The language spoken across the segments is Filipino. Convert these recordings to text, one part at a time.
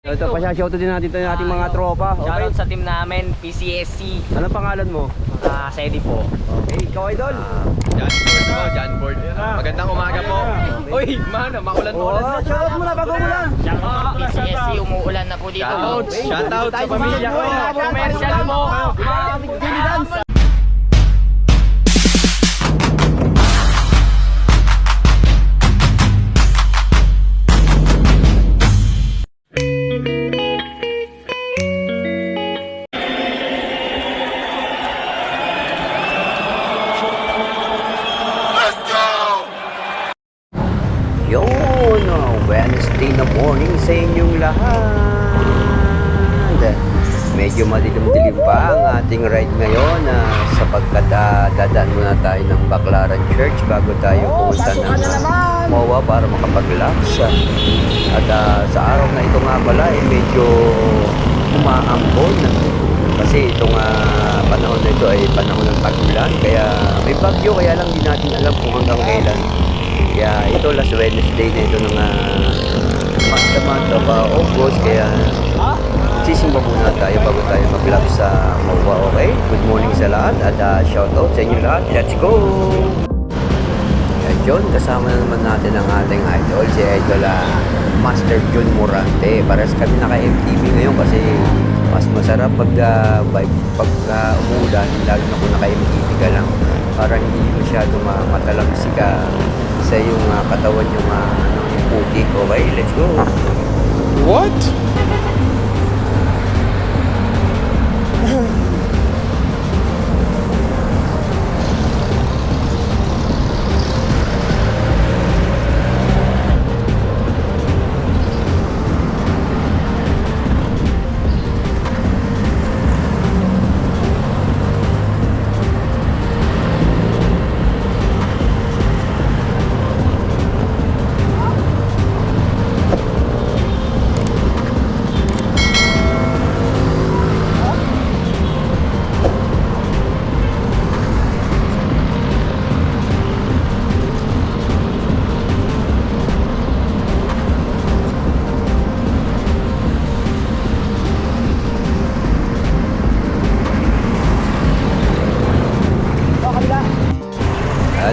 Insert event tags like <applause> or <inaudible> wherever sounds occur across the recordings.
Ito, pasya-shoutout din natin yung ating mga tropa. Okay? Shoutout sa team namin, PCSC. Anong pangalan mo? Ah, Sedi po. Okay, ikaw idol. John Ford po, John Ford. Magandang umaga po. Uy, man, makulan mo Oh, shoutout muna bago muna. Shoutout PCSC, umuulan na po dito. Shoutout. Sa pamilya ko. Commercial po. Yun, ating ride ngayon ah, sapagkat ah, dadaan muna tayo ng Baclaran Church bago tayo pumunta ng ah, MOA para makapag-laps. At ah, sa araw na ito nga pala, eh, medyo umaambon. Kasi itong ah, panahon na ito ay panahon ng tag-ulan. Kaya may bagyo, kaya lang di natin alam kung hanggang kailan. Kaya ito last Wednesday na ito ng uh, month na month of uh, August. Kaya sisimba muna tayo bago tayo mag-love sa MOA. Okay? Good morning sa lahat at uh, shoutout sa inyo lahat. Let's go! At John, kasama na naman natin ang ating idol, si Idol ah, Master John Morante. Pares kami naka-MTV ngayon kasi mas masarap pag, uh, pag uh, umulan, lalo na kung naka-MTV ka lang. Para hindi masyado ma matalamsik ka sa iyong ah, katawan yung, uh, putik. Okay, let's go! What? At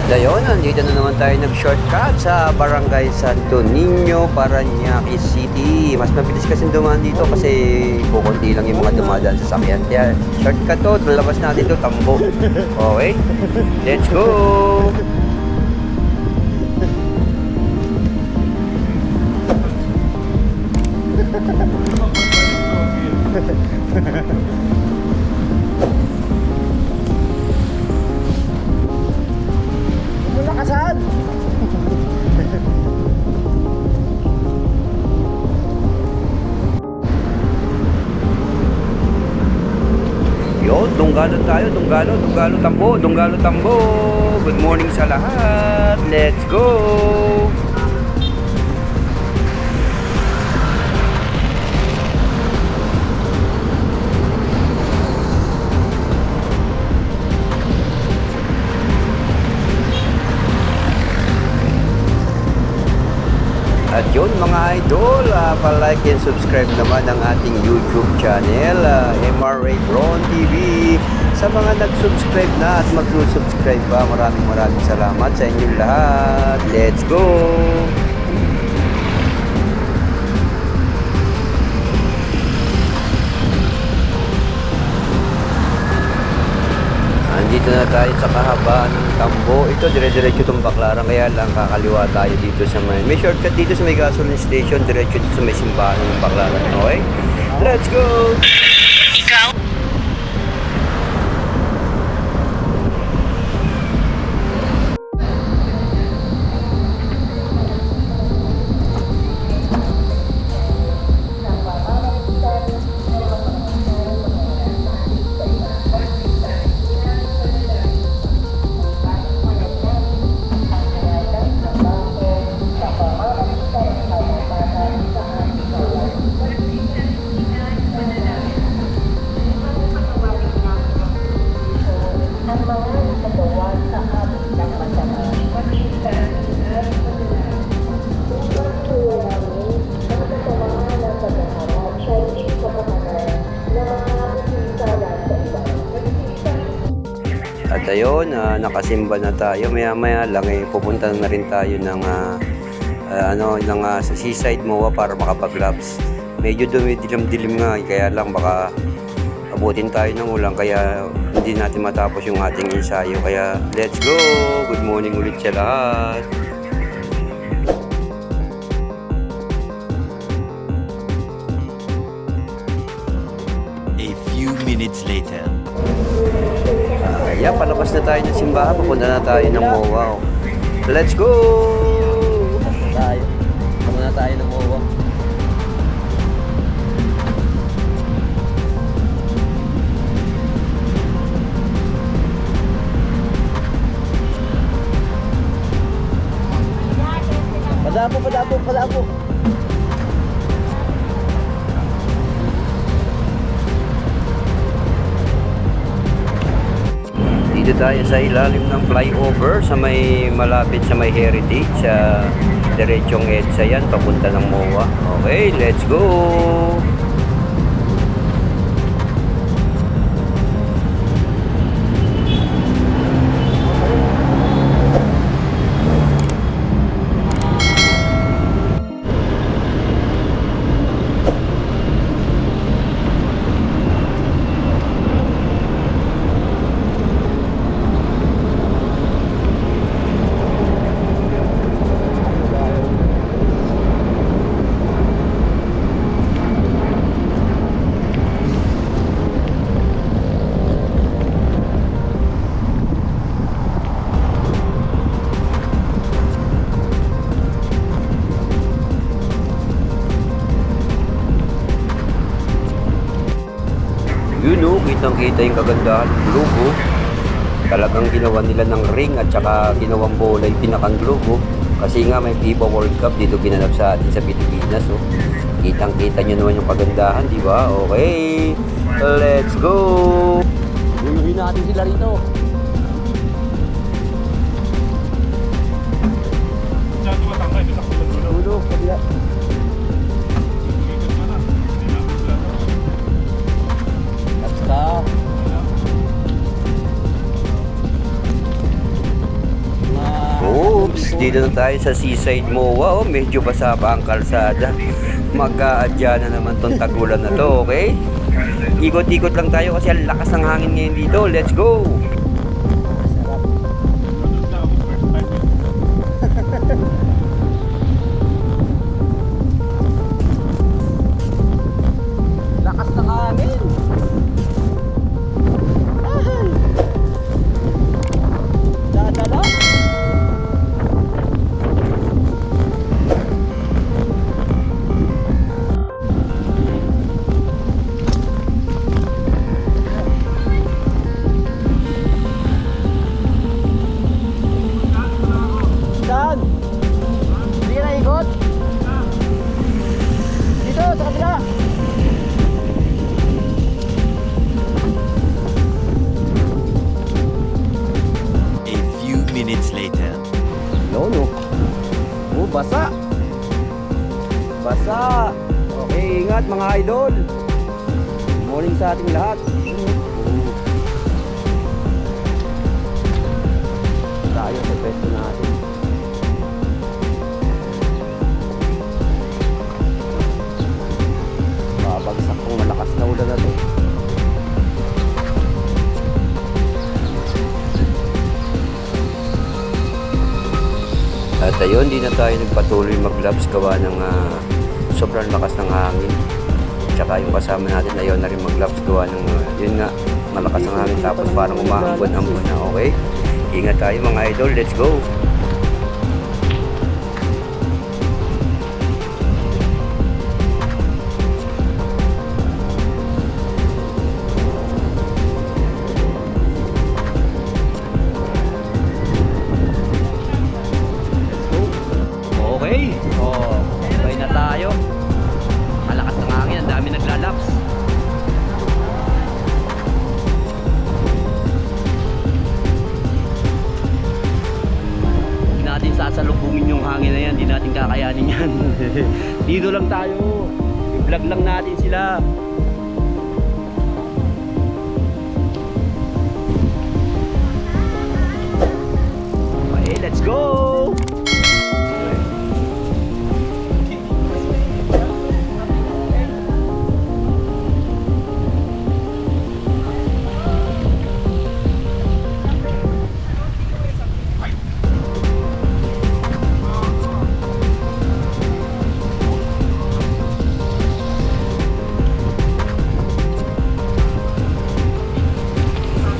ayun, nandito na naman tayo nag-shortcut sa Barangay Santo Niño, Parañaque City. Mas mabilis kasi dumaan dito kasi kukunti lang yung mga dumadaan sa sakyan. Kaya shortcut to, lalabas natin to, tambo. <laughs> Okay, let's go! Dunggalo tayo, Dunggalo, Dunggalo Tambo, Dunggalo Tambo. Good morning sa lahat. Let's go! At yun mga idol, uh, pa-like and subscribe naman ang ating YouTube channel, ah, MRA Bron TV. Sa mga nag-subscribe na at mag-subscribe pa, maraming maraming salamat sa inyong lahat. Let's go! Andito na tayo sa kahabaan ng tambo. Ito, dire-diretso itong baklaran. Kaya lang kakaliwa tayo dito sa may... May shortcut dito sa may gasoline station. Diretso dito sa may simbahan ng baklaran. Okay? Let's go! Ah, nakasimba na tayo. Maya maya lang eh, pupunta na rin tayo ng ah, ah, ano, ng sa seaside MOA para makapag-labs. Medyo dumidilim-dilim nga, eh, kaya lang baka abutin tayo ng ulan kaya hindi natin matapos yung ating ensayo. Kaya let's go! Good morning ulit sa lahat! A few minutes later. Ayan, palabas na tayo ng simbahan. Papunta na tayo ng oh. Let's go! Tayo. Papunta tayo ng MOA. Padapo, padapo, padapo. Dito tayo sa ilalim ng flyover sa may malapit sa may heritage sa diretsong EDSA yan papunta ng MOA. Okay, let's go! Yun o, kitang-kita yung kagandahan ng logo. Talagang ginawa nila ng ring at saka ginawang bola yung pinakang logo. Kasi nga may FIBA World Cup dito ginanap sa atin sa Pilipinas. Oh. Kitang-kita nyo naman yung kagandahan, di ba? Okay, let's go! Guluhin natin sila rito. Dito na tayo sa seaside MOA. Oh, medyo basa pa ang kalsada. Mag-aadya na naman tong tagulan na to, okay? Ikot-ikot lang tayo kasi ang lakas ng hangin ngayon dito. Let's go! Ayun, di na tayo nagpatuloy mag-labs gawa ng ah, sobrang lakas ng hangin. Tsaka yung kasama natin ayaw na rin mag-labs gawa ng, ah, yun nga, malakas ang hangin tapos parang umahambon-hambon na, okay? Ingat tayo mga idol, let's go!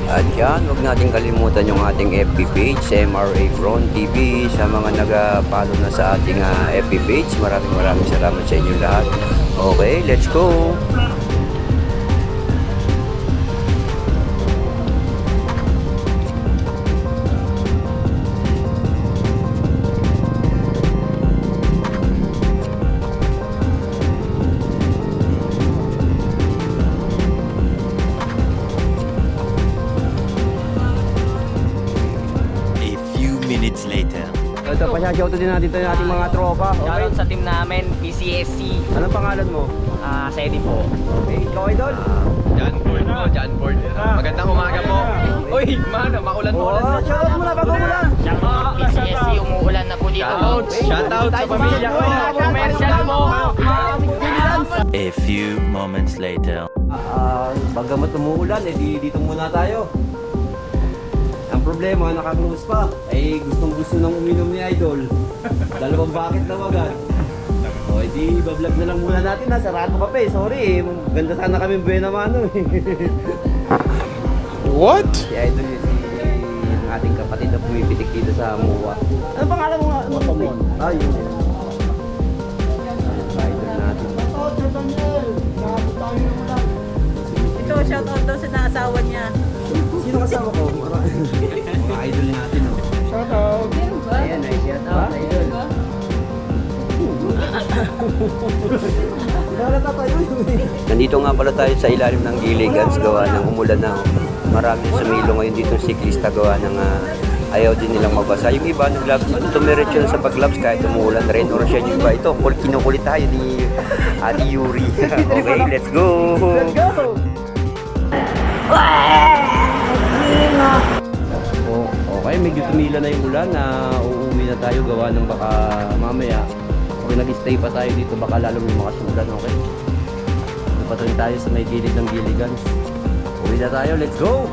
At yan, huwag natin kalimutan yung ating FB page, MRA Front TV. Sa mga nag-follow na sa ating ah, FB page, maraming maraming salamat sa inyo lahat. Okay, let's go! Ito, pasyashouto din natin ito yung ating mga tropa. Okay? Shoutout sa team namin, PCSC. Anong pangalan mo? Ah, Sedi po. Okay, ikaw idol? John Board po, John Board. Magandang umaga po. Uy, mano, makulan-ulan. Oh, shoutout muna bago muna. Shoutout PCSC, umuulan na po dito. Shoutout, shoutout sa pamilya ko. Commercial po. A few moments later. Ah, bagamat umuulan, eh di dito muna tayo. Problema, naka-close pa. Ay gustong gusto nang uminom ni Idol. Dalawang bucket na agad. O, edi bablog na lang muna natin ha. Sarado pa pa eh. Sorry eh. Ganda sana kami buena mano eh. <laughs> What? si Idol yun si ang ating kapatid na pumipitik dito sa MUA. Ano pangalan mo nga? Matamon. Ah, yun. Idol natin. Ito, shoutout daw sa naasawa niya. Sino kasama ko? Mga idol natin, oh. Shout out. Ayan, ay shout out, idol. Nandito nga pala tayo sa ilalim ng Gilligans gawa ng umulan na. oh. Maraming sumilo ngayon dito siklista gawa ng ah, ayaw din nilang mabasa. Yung iba nag tumiretso na sa paglabs kahit umuulan rin. Or siya yung iba ito, kul- kinukulit tayo ni Ate Yuri. <laughs> okay, let's go! Oh, okay, medyo tumila na yung ulan na uuwi na tayo gawa ng baka mamaya kung nag-stay pa tayo dito baka lalo may makasulan, okay? Patuloy tayo sa may gilid ng giligan. Uwi na tayo, let's go!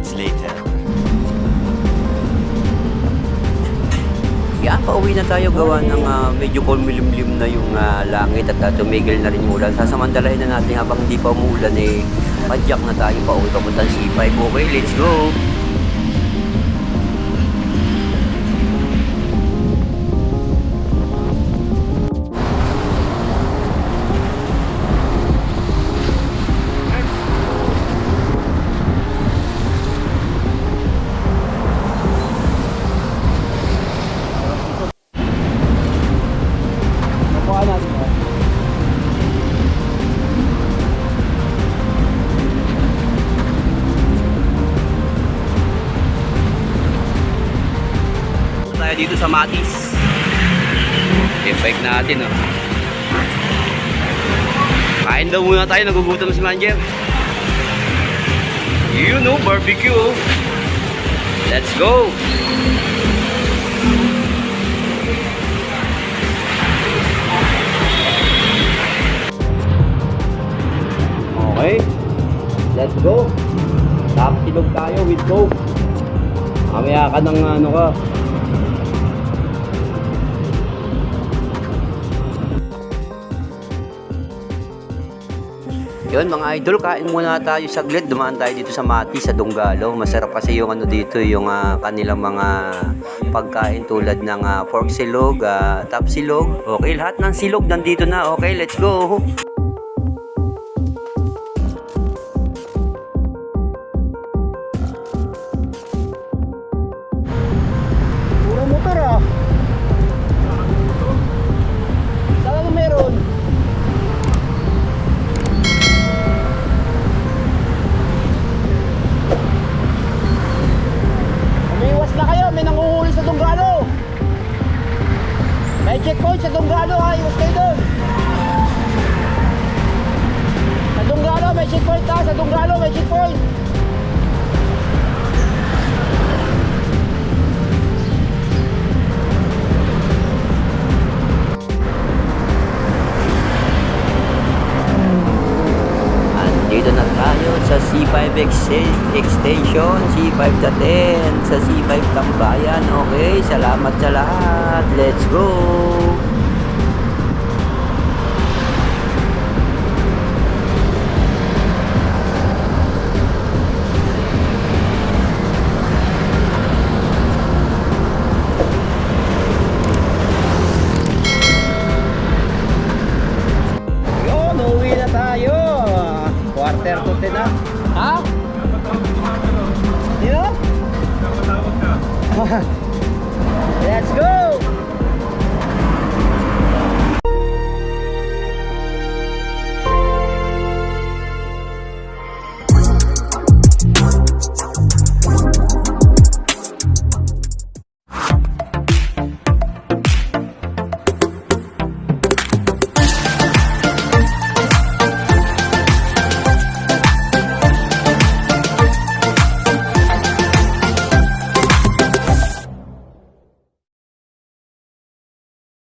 Minutes later. Yan, pauwi na tayo gawa ng ah, medyo kulmilimlim na yung ah, langit at ah, tumigil na rin yung ulan. Sasamantalahin na natin habang hindi pa umuulan eh, padyak na tayo pauwi papuntang C5. Okay, let's go! Tayo dito sa Matis. Yung bike natin, oh. Kain daw muna tayo, nagugutom si Manager. You know, barbecue. Let's go! Okay. Let's go. Tapos silog tayo with Coke. Mamaya ka ng ano ka, Yun mga idol, kain muna tayo saglit. Dumaan tayo dito sa Mati, sa Dunggalo. Masarap kasi yung ano dito, yung ah, kanilang mga pagkain tulad ng ah, pork silog, uh, tap silog. Okay, lahat ng silog nandito na. Okay, let's go. kami nanguhuli sa Tunggalo. May checkpoint sa Tunggalo ha, iwas kayo doon. Sa Tunggalo may checkpoint ha, sa Tunggalo may checkpoint. Andito na tayo sa C5 ex- Extension, C5 Daten, sa C5 Tambayan. Okay, salamat sa lahat. Let's go!